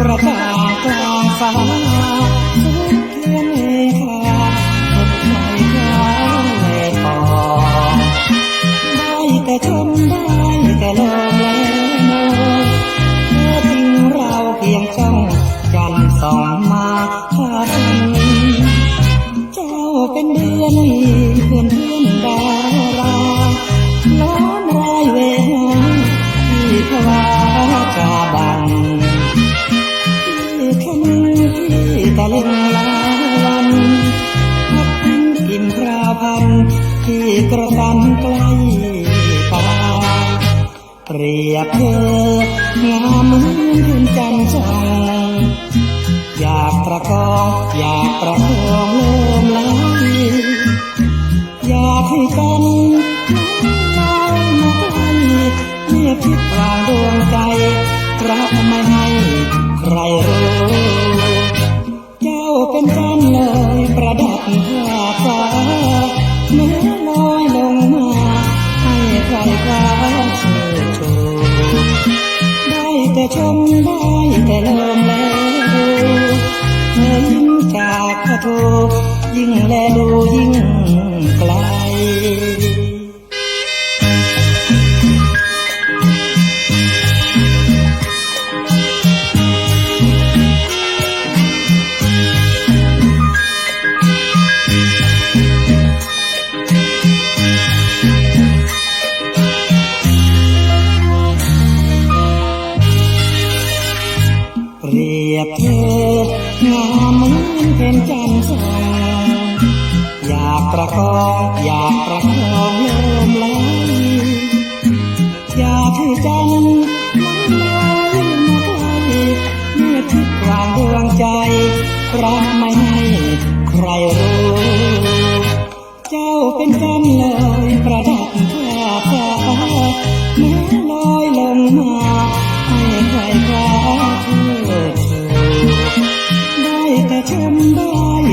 ប្រសា นทร์ส่องมาทันเจ้าเป็นเดือนเพื่อนเพื่อนดาราล้อมรายเวหาที่พวาจาบันที่คำที่ตะลึงลาวันพัดพินกินพราพันที่กระตันใกล้ตาเปรียบเธองามเหมือนเดือนจันทร์ส่องอยาก ประคองอยากประคองเริ่มไหลอยากให้กันน้องมาใกลเมื่อคิดกลางดวงใจรักไม่ให้ใครรู้เจ้าเป็นจันเลยประดับผ้าฟ้าเมื่อลอยลงมาให้ใครคว้าเชิดชูได้แต่ชมได้ จากกระทูยิ่งแลดูยิ่งไกล เปรียบเธอ งามเหมือนเป็นจันทร์ส่องอยากประคองอยากประคองเริ่มไหลอยากให้จันทร์มันลอยมาใกลเมื่อทิศกลางดวงใจรักไม่ให้ใครรู้เจ้าเป็นจันทร์เลยประดับผ้าฟ้าเมื่อลอยลงมา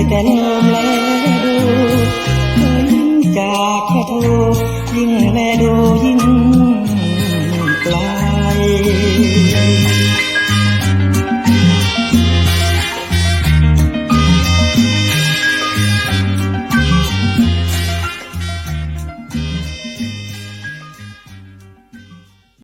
แต่ลมแลดูยิ่งจากแค่เธอยิ่งแลดูยิ่ง